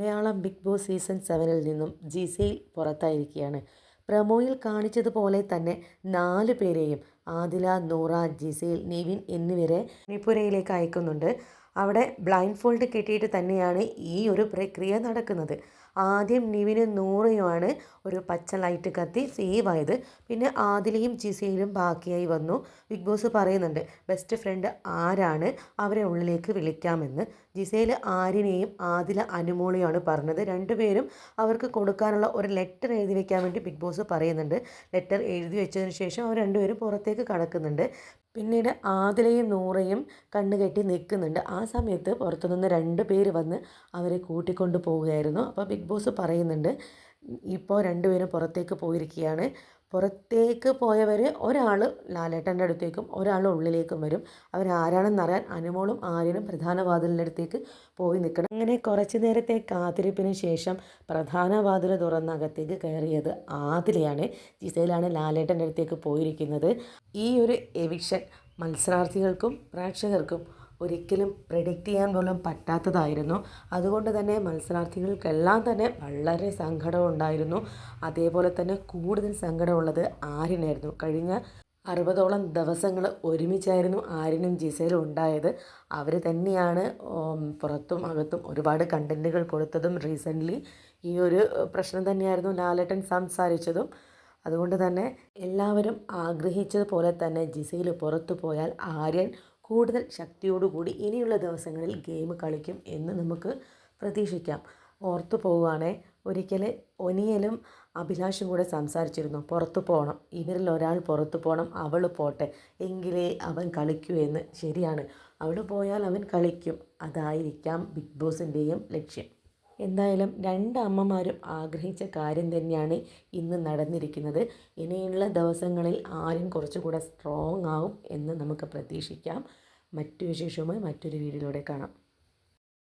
Malayalam big boss season സെവനിൽ നിന്നും ജിസയിൽ പുറത്തായിരിക്കുകയാണ്. പ്രമോയിൽ കാണിച്ചതുപോലെ തന്നെ നാല് പേരെയും ആദില നൂറ ജിസയിൽ നിവിൻ എന്നിവരെ മണിപ്പുരയിലേക്ക് അയക്കുന്നുണ്ട്. അവിടെ ബ്ലൈൻഡ് ഫോൾഡ് കെട്ടിയിട്ട് തന്നെയാണ് ഈ ഒരു പ്രക്രിയ നടക്കുന്നത്. ആദ്യം നിവിന് നൂറയുമാണ് ഒരു പച്ച ലൈറ്റ് കത്തി സേവ് ആയത്. പിന്നെ ആദിലയും ജിസയിലും ബാക്കിയായി വന്നു. ബിഗ് ബോസ് പറയുന്നുണ്ട് ബെസ്റ്റ് ഫ്രണ്ട് ആരാണ്? അവരെ ഉള്ളിലേക്ക് വിളിക്കാമെന്ന്. ജിസയിൽ ആരിനെയും ആദില അനുമോളിയാണ് പറഞ്ഞത്. രണ്ടുപേരും അവർക്ക് കൊടുക്കാനുള്ള ഒരു ലെറ്റർ എഴുതി വെക്കാൻ വേണ്ടി ബിഗ് ബോസ് പറയുന്നുണ്ട്. ലെറ്റർ എഴുതി വെച്ചതിന് ശേഷം അവർ രണ്ടുപേരും പുറത്തേക്ക് കടക്കുന്നുണ്ട്. പിന്നീട് ആദിലയും നൂറയും കണ്ണുകെട്ടി നിൽക്കുന്നുണ്ട്. ആ സമയത്ത് പുറത്തുനിന്ന് രണ്ട് പേര് വന്ന് അവരെ കൂട്ടിക്കൊണ്ട് പോവുകയായിരുന്നു അപ്പോൾ ബിഗ് ബോസ് പറയുന്നുണ്ട് ഇപ്പോൾ രണ്ടുപേരും പുറത്തേക്ക് പോയിരിക്കുകയാണ്. പുറത്തേക്ക് പോയവർ ഒരാൾ ലാലേട്ടന്റെ അടുത്തേക്കും ഒരാൾ ഉള്ളിലേക്കും വരും. അവരാരാണെന്നറിയാൻ അനുമോളും ആര്യനും പ്രധാന വാതിലിന്റെ അടുത്തേക്ക് പോയി നിൽക്കണം. അങ്ങനെ കുറച്ച് നേരത്തെ കാത്തിരിപ്പിന് ശേഷം പ്രധാന വാതിൽ തുറന്ന അകത്തേക്ക് കയറിയത് ആതിലയാണ് ജിസയിലാണ് ലാലേട്ടന്റെ അടുത്തേക്ക് പോയിരിക്കുന്നത്. ഈ ഒരു എവിക്ഷൻ മത്സരാർത്ഥികൾക്കും പ്രേക്ഷകർക്കും ഒരിക്കലും പ്രെഡിക്റ്റ് ചെയ്യാൻ പോലും പറ്റാത്തതായിരുന്നു. അതുകൊണ്ട് തന്നെ മത്സരാർത്ഥികൾക്കെല്ലാം തന്നെ വളരെ സങ്കടം ഉണ്ടായിരുന്നു. അതേപോലെ തന്നെ കൂടുതൽ സങ്കടമുള്ളത് ആര്യനായിരുന്നു. കഴിഞ്ഞ അറുപതോളം ദിവസങ്ങൾ ഒരുമിച്ചായിരുന്നു ആര്യനും ജിസയിലും ഉണ്ടായത്. അവർ തന്നെയാണ് പുറത്തും അകത്തും ഒരുപാട് കണ്ടന്റുകൾ കൊടുത്തതും റീസെന്റ്ലി ഈ ഒരു പ്രശ്നം തന്നെയായിരുന്നു ലാലേട്ടൻ സംസാരിച്ചതും. അതുകൊണ്ട് തന്നെ എല്ലാവരും ആഗ്രഹിച്ചതുപോലെ തന്നെ ജിസയിൽ പുറത്തു പോയാൽ ആര്യൻ കൂടുതൽ ശക്തിയോടുകൂടി ഇനിയുള്ള ദിവസങ്ങളിൽ ഗെയിം കളിക്കും എന്ന് നമുക്ക് പ്രതീക്ഷിക്കാം. ഓർത്തു പോവുകയാണെ ഒരിക്കൽ ഒനിയലും അഭിലാഷും കൂടെ സംസാരിച്ചിരുന്നു. പുറത്തു പോകണം ഇവരിൽ ഒരാൾ പുറത്തു പോകണം അവൾ പോട്ടെ. എങ്കിലേ അവൻ കളിക്കൂ എന്ന്. ശരിയാണ്. അവൾ പോയാൽ അവൻ കളിക്കും. അതായിരിക്കാം ബിഗ് ബോസിന്റെയും ലക്ഷ്യം. എന്തായാലും രണ്ട് അമ്മമാരും ആഗ്രഹിച്ച കാര്യം തന്നെയാണ് ഇന്ന് നടന്നിരിക്കുന്നത്. ഇനിയുള്ള ദിവസങ്ങളിൽ ആരും കുറച്ചുകൂടെ സ്ട്രോങ് ആവും എന്ന് നമുക്ക് പ്രതീക്ഷിക്കാം. മറ്റു വിശേഷവുമായി മറ്റൊരു വീഡിയോയിലൂടെ കാണാം.